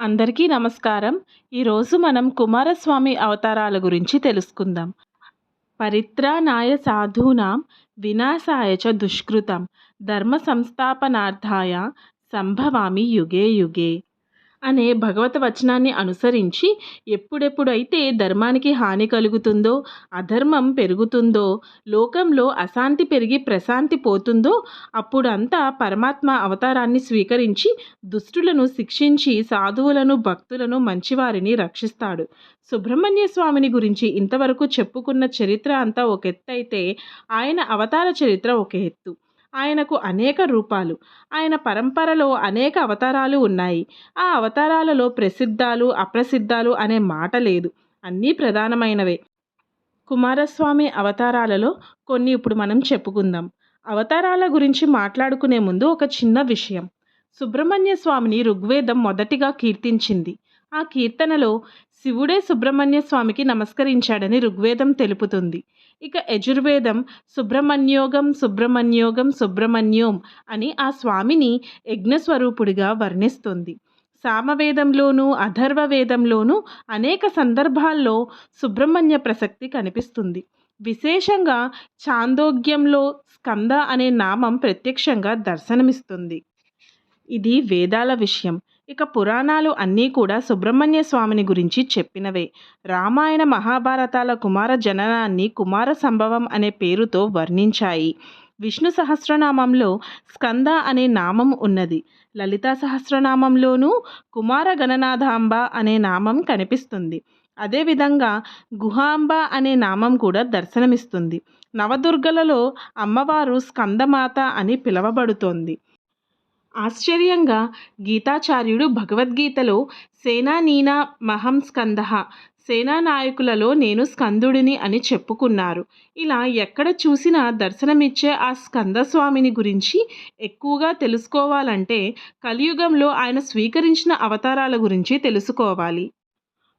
అందరికీ నమస్కారం. ఈరోజు మనం కుమారస్వామి అవతారాల గురించి తెలుసుకుందాం. పరిత్రాణాయ సాధూనాం వినాశాయ చ దుష్కృతం. ధర్మ సంస్థాపనార్థాయ సంభవామి యుగే యుగే. అనే భగవత వచనాన్ని అనుసరించి ఎప్పుడెప్పుడైతే ధర్మానికి హాని కలుగుతుందో అధర్మం పెరుగుతుందో లోకంలో అశాంతి పెరిగి ప్రశాంతి పోతుందో అప్పుడంతా పరమాత్మ అవతారాన్ని స్వీకరించి దుష్టులను శిక్షించి సాధువులను భక్తులను మంచివారిని రక్షిస్తాడు. సుబ్రహ్మణ్య స్వామిని గురించి ఇంతవరకు చెప్పుకున్న చరిత్ర అంతా ఒక ఎత్తు అయితే ఆయన అవతార చరిత్ర ఒక ఎత్తు. ఆయనకు అనేక రూపాలు. ఆయన పరంపరలో అనేక అవతారాలు ఉన్నాయి. ఆ అవతారాలలో ప్రసిద్ధాలు అప్రసిద్ధాలు అనే మాట లేదు. అన్నీ ప్రధానమైనవే. కుమారస్వామి అవతారాలలో కొన్ని ఇప్పుడు మనం చెప్పుకుందాం. అవతారాల గురించి మాట్లాడుకునే ముందు ఒక చిన్న విషయం. సుబ్రహ్మణ్య స్వామిని ఋగ్వేదం మొదటిగా కీర్తించింది. ఆ కీర్తనలో శివుడే సుబ్రహ్మణ్య స్వామికి నమస్కరించాడని ఋగ్వేదం తెలుపుతుంది. ఇక యజుర్వేదం సుబ్రహ్మణ్యోగం సుబ్రహ్మణ్యోగం సుబ్రహ్మణ్యోం అని ఆ స్వామిని యజ్ఞస్వరూపుడిగా వర్ణిస్తుంది. సామవేదంలోనూ అథర్వ వేదంలోనూ అనేక సందర్భాల్లో సుబ్రహ్మణ్య ప్రసక్తి కనిపిస్తుంది. విశేషంగా చాందోగ్యంలో స్కంద అనే నామం ప్రత్యక్షంగా దర్శనమిస్తుంది. ఇది వేదాల విషయం. ఇక పురాణాలు అన్నీ కూడా సుబ్రహ్మణ్య స్వామిని గురించి చెప్పినవే. రామాయణ మహాభారతాల కుమార జననాన్ని కుమార సంభవం అనే పేరుతో వర్ణించాయి. విష్ణు సహస్రనామంలో స్కంద అనే నామం ఉన్నది. లలితా సహస్రనామంలోనూ కుమార గణనాథాంబ అనే నామం కనిపిస్తుంది. అదేవిధంగా గుహాంబ అనే నామం కూడా దర్శనమిస్తుంది. నవదుర్గలలో అమ్మవారు స్కందమాత అని పిలువబడుతోంది. ఆశ్చర్యంగా గీతాచార్యుడు భగవద్గీతలో సేనానీనా మహం స్కంద సేనానాయకులలో నేను స్కందుడిని అని చెప్పుకున్నారు. ఇలా ఎక్కడ చూసినా దర్శనమిచ్చే ఆ స్కందస్వామిని గురించి ఎక్కువగా తెలుసుకోవాలంటే కలియుగంలో ఆయన స్వీకరించిన అవతారాల గురించి తెలుసుకోవాలి.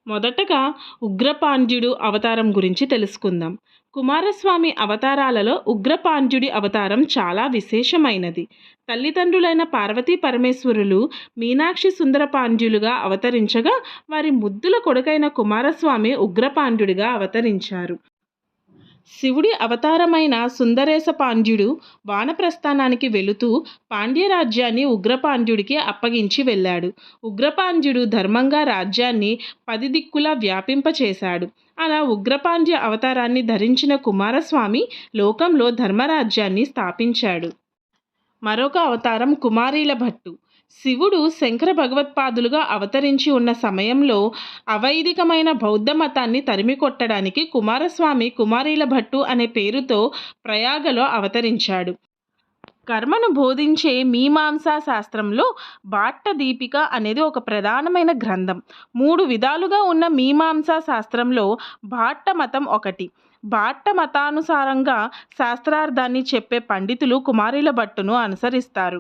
మొదటగా ఉగ్రపాండ్యుడు అవతారం గురించి తెలుసుకుందాం. కుమారస్వామి అవతారాలలో ఉగ్రపాండ్యుడి అవతారం చాలా విశేషమైనది. తల్లిదండ్రులైన పార్వతీ పరమేశ్వరులు మీనాక్షి సుందరపాండ్యులుగా అవతరించగా వారి ముద్దుల కొడుకైన కుమారస్వామి ఉగ్రపాండ్యుడిగా అవతరించారు. శివుడి అవతారమైన సుందరేశ పాండ్యుడు వానప్రస్థానానికి వెళుతూ పాండ్యరాజ్యాన్ని ఉగ్రపాండ్యుడికి అప్పగించి వెళ్ళాడు. ఉగ్రపాండ్యుడు ధర్మంగా రాజ్యాన్ని పది దిక్కులా వ్యాపింపచేశాడు. అలా ఉగ్రపాండ్య అవతారాన్ని ధరించిన కుమారస్వామి లోకంలో ధర్మరాజ్యాన్ని స్థాపించాడు. మరొక అవతారం కుమారీల భట్టు. శివుడు శంకర భగవత్పాదులుగా అవతరించి ఉన్న సమయంలో అవైదికమైన బౌద్ధ మతాన్ని తరిమి కొట్టడానికి కుమారస్వామి కుమారీల భట్టు అనే పేరుతో ప్రయాగలో అవతరించాడు. కర్మను బోధించే మీమాంసా శాస్త్రంలో బాట్ట దీపిక అనేది ఒక ప్రధానమైన గ్రంథం. మూడు విధాలుగా ఉన్న మీమాంసా శాస్త్రంలో బాట్ట మతం ఒకటి. బాట్ట మతానుసారంగా శాస్త్రార్థాన్ని చెప్పే పండితులు కుమారుల భట్టును అనుసరిస్తారు.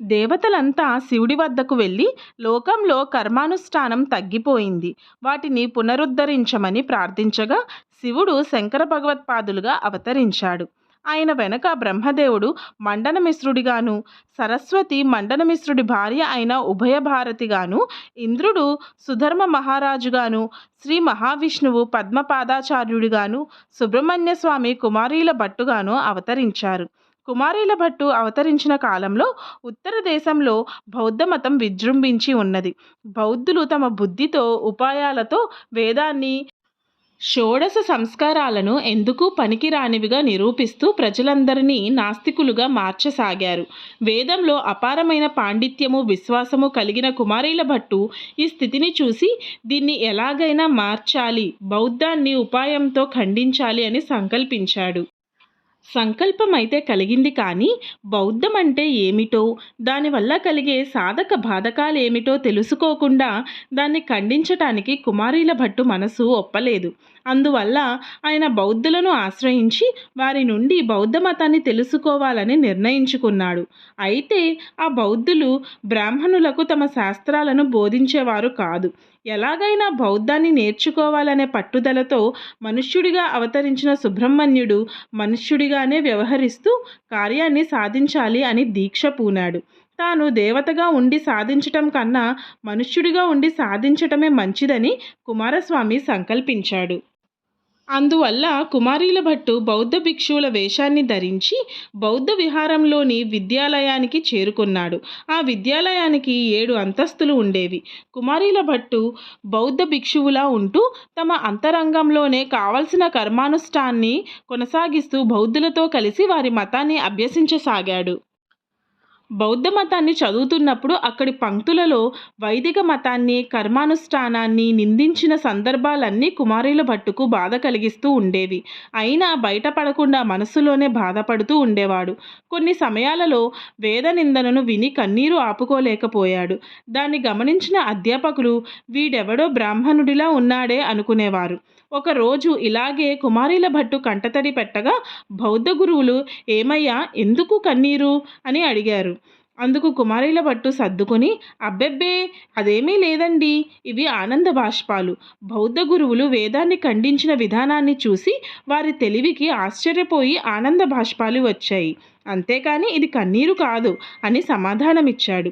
దేవతలంతా శివుడి వద్దకు వెళ్ళి లోకంలో కర్మానుష్ఠానం తగ్గిపోయింది. వాటిని పునరుద్ధరించమని ప్రార్థించగా శివుడు శంకర భగవత్పాదులుగా అవతరించాడు. ఆయన వెనక బ్రహ్మదేవుడు మండనమిశ్రుడిగాను సరస్వతి మండనమిశ్రుడి భార్య అయిన ఉభయభారతిగాను ఇంద్రుడు సుధర్మ మహారాజుగాను శ్రీ మహావిష్ణువు పద్మపాదాచార్యుడిగాను సుబ్రహ్మణ్య స్వామి కుమారీల భట్టుగాను అవతరించారు. కుమారీల భట్టు అవతరించిన కాలంలో ఉత్తర దేశంలో బౌద్ధ మతం విజృంభించి ఉన్నది. బౌద్ధులు తమ బుద్ధితో ఉపాయాలతో వేదాన్ని షోడశ సంస్కారాలను ఎందుకు పనికిరానివిగా నిరూపిస్తూ ప్రజలందరినీ నాస్తికులుగా మార్చసాగారు. వేదంలో అపారమైన పాండిత్యము విశ్వాసము కలిగిన కుమారీల భట్టు ఈ స్థితిని చూసి దీన్ని ఎలాగైనా మార్చాలి బౌద్ధాన్ని ఉపాయంతో ఖండించాలి అని సంకల్పించాడు. సంకల్పం అయితే కలిగింది కానీ బౌద్ధం అంటే ఏమిటో దానివల్ల కలిగే సాధక బాధకాలు ఏమిటో తెలుసుకోకుండా దాన్ని ఖండించటానికి కుమారీల భట్టు మనసు ఒప్పలేదు. అందువల్ల ఆయన బౌద్ధులను ఆశ్రయించి వారి నుండి బౌద్ధ మతాన్ని తెలుసుకోవాలని నిర్ణయించుకున్నాడు. అయితే ఆ బౌద్ధులు బ్రాహ్మణులకు తమ శాస్త్రాలను బోధించేవారు కాదు. ఎలాగైనా బౌద్ధాన్ని నేర్చుకోవాలనే పట్టుదలతో మనుష్యుడిగా అవతరించిన సుబ్రహ్మణ్యుడు మనుష్యుడిగానే వ్యవహరిస్తూ కార్యాన్ని సాధించాలి అని దీక్ష పూనాడు. తాను దేవతగా ఉండి సాధించటం కన్నా మనుష్యుడిగా ఉండి సాధించటమే మంచిదని కుమారస్వామి సంకల్పించాడు. అందువల్ల కుమారీల భట్టు బౌద్ధ భిక్షువుల వేషాన్ని ధరించి బౌద్ధ విహారంలోని విద్యాలయానికి చేరుకున్నాడు. ఆ విద్యాలయానికి ఏడు అంతస్తులు ఉండేవి. కుమారీల భట్టు బౌద్ధ భిక్షువులా ఉంటూ తమ అంతరంగంలోనే కావలసిన కర్మానుష్ఠాన్ని కొనసాగిస్తూ బౌద్ధులతో కలిసి వారి మతాన్ని అభ్యసించసాగాడు. బౌద్ధ మతాన్ని చదువుతున్నప్పుడు అక్కడి పంక్తులలో వైదిక మతాన్ని కర్మానుష్ఠానాన్ని నిందించిన సందర్భాలన్నీ కుమారుల భట్టుకు బాధ కలిగిస్తూ ఉండేవి. అయినా బయటపడకుండా మనసులోనే బాధపడుతూ ఉండేవాడు. కొన్ని సమయాలలో వేద నిందనను విని కన్నీరు ఆపుకోలేకపోయాడు. దాన్ని గమనించిన అధ్యాపకులు వీడెవడో బ్రాహ్మణుడిలా ఉన్నాడే అనుకునేవారు. ఒకరోజు ఇలాగే కుమారీల భట్టు కంటతడి పెట్టగా బౌద్ధ గురువులు ఏమయ్యా? ఎందుకు కన్నీరు? అని అడిగారు. అందుకు కుమారీల పట్టు సర్దుకొని అబ్బెబ్బే అదేమీ లేదండి. ఇవి ఆనంద బాష్పాలు. బౌద్ధ గురువులు వేదాన్ని ఖండించిన విధానాన్ని చూసి వారి తెలివికి ఆశ్చర్యపోయి ఆనంద బాష్పాలు వచ్చాయి. అంతేకాని ఇది కన్నీరు కాదు అని సమాధానమిచ్చాడు.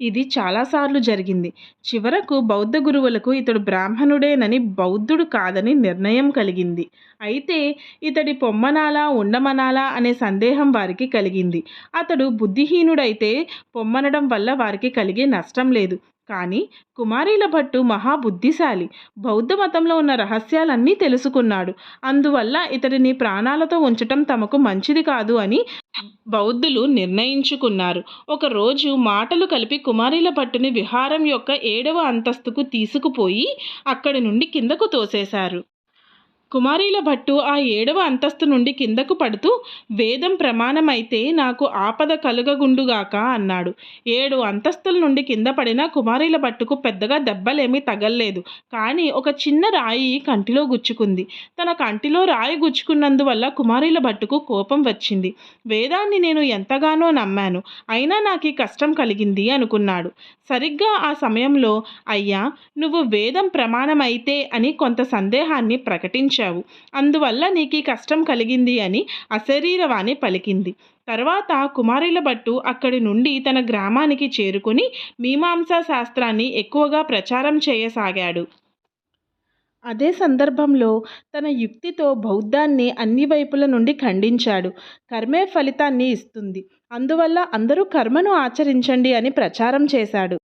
ఇది చాలాసార్లు జరిగింది. చివరకు బౌద్ధ గురువులకు ఇతడు బ్రాహ్మణుడేనని బౌద్ధుడు కాదని నిర్ణయం కలిగింది. అయితే ఇతడి పొమ్మనాలా ఉండమనాలా అనే సందేహం వారికి కలిగింది. అతడు బుద్ధిహీనుడైతే పొమ్మనడం వల్ల వారికి కలిగే నష్టం లేదు. కానీ కుమారీల భట్టు మహాబుద్ధిశాలి. బౌద్ధ మతంలో ఉన్న రహస్యాలన్నీ తెలుసుకున్నాడు. అందువల్ల ఇతడిని ప్రాణాలతో ఉంచటం తమకు మంచిది కాదు అని బౌద్ధులు నిర్ణయించుకున్నారు. ఒకరోజు మాటలు కలిపి కుమారీల భట్టుని విహారం యొక్క ఏడవ అంతస్తుకు తీసుకుపోయి అక్కడి నుండి కిందకు తోసేశారు. కుమారీల భట్టు ఆ ఏడవ అంతస్తు నుండి కిందకు పడుతూ వేదం ప్రమాణమైతే నాకు ఆపద కలుగగుండుగాక అన్నాడు. ఏడు అంతస్తుల నుండి కింద పడిన కుమారీల భట్టుకు పెద్దగా దెబ్బలేమీ తగల్లేదు. కానీ ఒక చిన్న రాయి కంటిలో గుచ్చుకుంది. తన కంటిలో రాయి గుచ్చుకున్నందువల్ల కుమారీల భట్టుకు కోపం వచ్చింది. వేదాన్ని నేను ఎంతగానో నమ్మాను. అయినా నాకు ఈ కష్టం కలిగింది అనుకున్నాడు. సరిగ్గా ఆ సమయంలో అయ్యా నువ్వు వేదం ప్రమాణమైతే అని కొంత సందేహాన్ని వచ్చావు అందువల్ల నీకు కష్టం కలిగింది అని అశరీరవాణి పలికింది. తర్వాత కుమారుల భట్టు అక్కడి నుండి తన గ్రామానికి చేరుకుని మీమాంసా శాస్త్రాన్ని ఎక్కువగా ప్రచారం చేయసాగాడు. అదే సందర్భంలో తన యుక్తితో బౌద్ధాన్ని అన్ని వైపుల నుండి ఖండించాడు. కర్మే ఫలితాన్ని ఇస్తుంది. అందువల్ల అందరూ కర్మను ఆచరించండి అని ప్రచారం చేశాడు.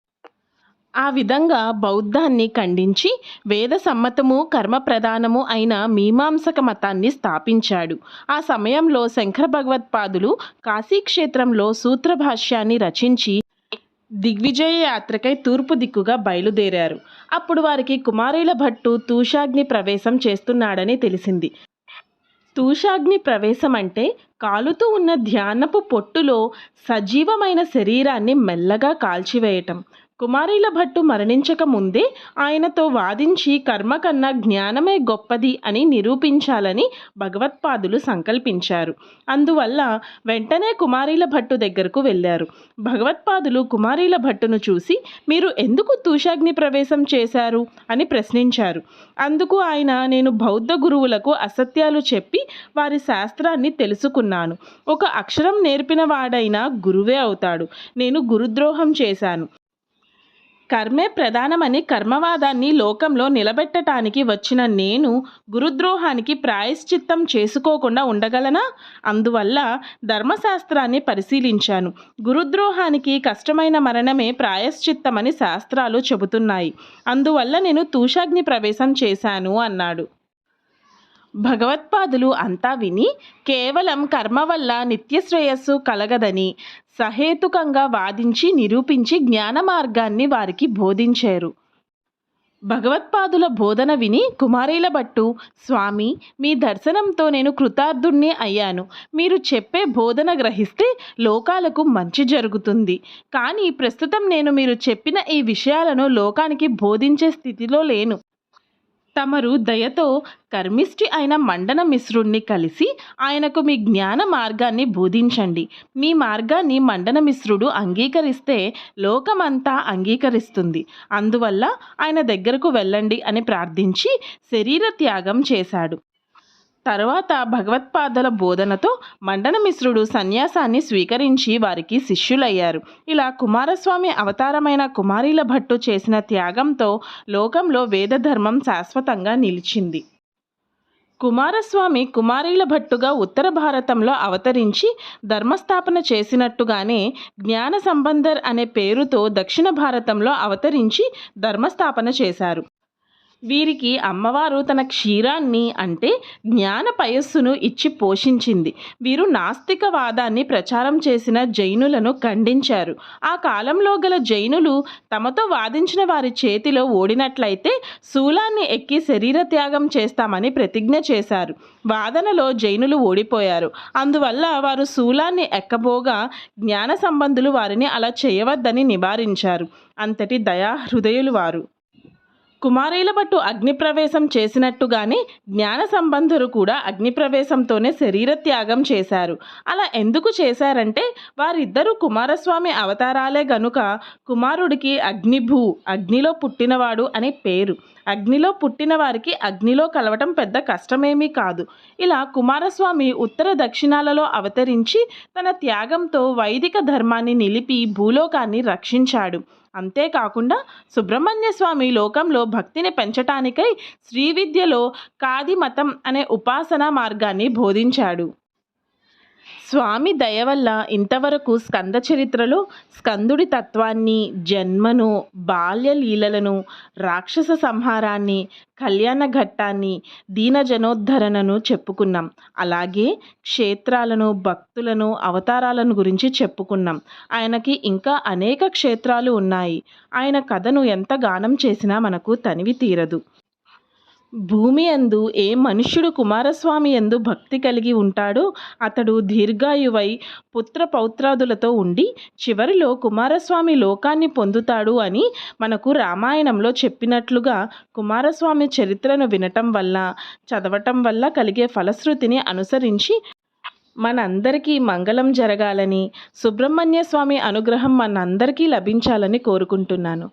ఆ విధంగా బౌద్ధాన్ని ఖండించి వేద సమ్మతము కర్మ ప్రధానము అయిన మీమాంసక మతాన్ని స్థాపించాడు. ఆ సమయంలో శంకర భగవత్పాదులు కాశీక్షేత్రంలో సూత్రభాష్యాన్ని రచించి దిగ్విజయ యాత్రకై తూర్పు దిక్కుగా బయలుదేరారు. అప్పుడు వారికి కుమారీల భట్టు తూషాగ్ని ప్రవేశం చేస్తున్నాడని తెలిసింది. తూషాగ్ని ప్రవేశం అంటే కాలుతూ ఉన్న ధ్యానపు పొట్టులో సజీవమైన శరీరాన్ని మెల్లగా కాల్చివేయటం. కుమారీల భట్టు మరణించక ముందే ఆయనతో వాదించి కర్మ కన్నా జ్ఞానమే గొప్పది అని నిరూపించాలని భగవత్పాదులు సంకల్పించారు. అందువల్ల వెంటనే కుమారీల భట్టు దగ్గరకు వెళ్ళారు. భగవత్పాదులు కుమారీల భట్టును చూసి మీరు ఎందుకు తూషాగ్ని ప్రవేశం చేశారు? అని ప్రశ్నించారు. అందుకు ఆయన నేను బౌద్ధ గురువులకు అసత్యాలు చెప్పి వారి శాస్త్రాన్ని తెలుసుకున్నాను. ఒక అక్షరం నేర్పిన వాడైనా గురువే అవుతాడు. నేను గురుద్రోహం చేశాను. కర్మే ప్రధానమని కర్మవాదాన్ని లోకంలో నిలబెట్టటానికి వచ్చిన నేను గురుద్రోహానికి ప్రాయశ్చిత్తం చేసుకోకుండా ఉండగలనా? అందువల్ల ధర్మశాస్త్రాన్ని పరిశీలించాను. గురుద్రోహానికి కష్టమైన మరణమే ప్రాయశ్చిత్తమని శాస్త్రాలు చెబుతున్నాయి. అందువల్ల నేను తూషాగ్ని ప్రవేశం చేశాను అన్నాడు. భగవత్పాదులు అంతా విని కేవలం కర్మ వల్ల నిత్యశ్రేయస్సు కలగదని సహేతుకంగా వాదించి నిరూపించి జ్ఞాన మార్గాన్ని వారికి బోధించారు. భగవత్పాదుల బోధన విని కుమారీల భట్టు స్వామి మీ దర్శనంతో నేను కృతార్థుణ్ణి అయ్యాను. మీరు చెప్పే బోధన గ్రహిస్తే లోకాలకు మంచి జరుగుతుంది. కానీ ప్రస్తుతం నేను మీరు చెప్పిన ఈ విషయాలను లోకానికి బోధించే స్థితిలో లేను. తమరు దయతో కర్మిష్టి అయిన మండన మిశ్రుణ్ణి కలిసి ఆయనకు మీ జ్ఞాన మార్గాన్ని బోధించండి. మీ మార్గాన్ని మండన మిశ్రుడు అంగీకరిస్తే లోకమంతా అంగీకరిస్తుంది. అందువల్ల ఆయన దగ్గరకు వెళ్ళండి అని ప్రార్థించి శరీర త్యాగం చేశాడు. తరువాత భగవత్పాదల బోధనతో మండనమిశ్రుడు సన్యాసాన్ని స్వీకరించి వారికి శిష్యులయ్యారు. ఇలా కుమారస్వామి అవతారమైన కుమారీల భట్టు చేసిన త్యాగంతో లోకంలో వేదధర్మం శాశ్వతంగా నిలిచింది. కుమారస్వామి కుమారీల భట్టుగా ఉత్తర భారతంలో అవతరించి ధర్మస్థాపన చేసినట్టుగానే జ్ఞాన సంబంధర్ అనే పేరుతో దక్షిణ భారతంలో అవతరించి ధర్మస్థాపన చేశారు. వీరికి అమ్మవారు తన క్షీరాన్ని అంటే జ్ఞాన పయస్సును ఇచ్చి పోషించింది. వీరు నాస్తికవాదాన్ని ప్రచారం చేసిన జైనులను ఖండించారు. ఆ కాలంలో గల జైనులు తమతో వాదించిన వారి చేతిలో ఓడినట్లయితే శూలాన్ని ఎక్కి శరీర త్యాగం చేస్తామని ప్రతిజ్ఞ చేశారు. వాదనలో జైనులు ఓడిపోయారు. అందువల్ల వారు శూలాన్ని ఎక్కబోగా జ్ఞాన సంబంధులు వారిని అలా చేయవద్దని నివారించారు. అంతటి దయా హృదయులు వారు. కుమారీల పట్టు అగ్నిప్రవేశం చేసినట్టుగానే జ్ఞాన సంబంధులు కూడా అగ్నిప్రవేశంతోనే శరీర త్యాగం చేశారు. అలా ఎందుకు చేశారంటే వారిద్దరూ కుమారస్వామి అవతారాలే గనుక కుమారుడికి అగ్నిభూ అగ్నిలో పుట్టినవాడు అనే పేరు. అగ్నిలో పుట్టిన వారికి అగ్నిలో కలవటం పెద్ద కష్టమేమీ కాదు. ఇలా కుమారస్వామి ఉత్తర దక్షిణాలలో అవతరించి తన త్యాగంతో వైదిక ధర్మాన్ని నిలిపి భూలోకాన్ని రక్షించాడు. అంతేకాకుండా సుబ్రహ్మణ్య స్వామి లోకంలో భక్తిని పెంచటానికై శ్రీ విద్యలో కాది మతం అనే ఉపాసనా మార్గాన్ని బోధించాడు. స్వామి దయ వల్ల ఇంతవరకు స్కంద చరిత్రలో స్కందుడి తత్వాన్ని జన్మను బాల్య లీలలను రాక్షస సంహారాన్ని కళ్యాణ ఘట్టాన్ని దీనజనోద్ధరణను చెప్పుకున్నాం. అలాగే క్షేత్రాలను భక్తులను అవతారాలను గురించి చెప్పుకున్నాం. ఆయనకి ఇంకా అనేక క్షేత్రాలు ఉన్నాయి. ఆయన కథను ఎంత గానం చేసినా మనకు తనివి తీరదు. భూమి అందు ఏ మనుష్యుడు కుమారస్వామి ఎందు భక్తి కలిగి ఉంటాడో అతడు దీర్ఘాయువై పుత్ర పౌత్రాదులతో ఉండి చివరిలో కుమారస్వామి లోకాన్ని పొందుతాడు అని మనకు రామాయణంలో చెప్పినట్లుగా కుమారస్వామి చరిత్రను వినటం వల్ల చదవటం వల్ల కలిగే ఫలశ్రుతిని అనుసరించి మనందరికీ మంగళం జరగాలని సుబ్రహ్మణ్య స్వామి అనుగ్రహం మనందరికీ లభించాలని కోరుకుంటున్నాను.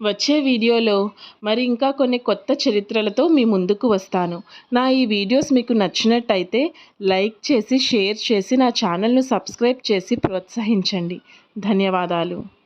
వచ్చే వీడియోలో మరి ఇంకా కొన్ని కొత్త చరిత్రలతో మీ ముందుకు వస్తాను. నా ఈ వీడియోస్ మీకు నచ్చినట్టయితే లైక్ చేసి షేర్ చేసి నా ఛానల్ను సబ్స్క్రైబ్ చేసి ప్రోత్సహించండి. ధన్యవాదాలు.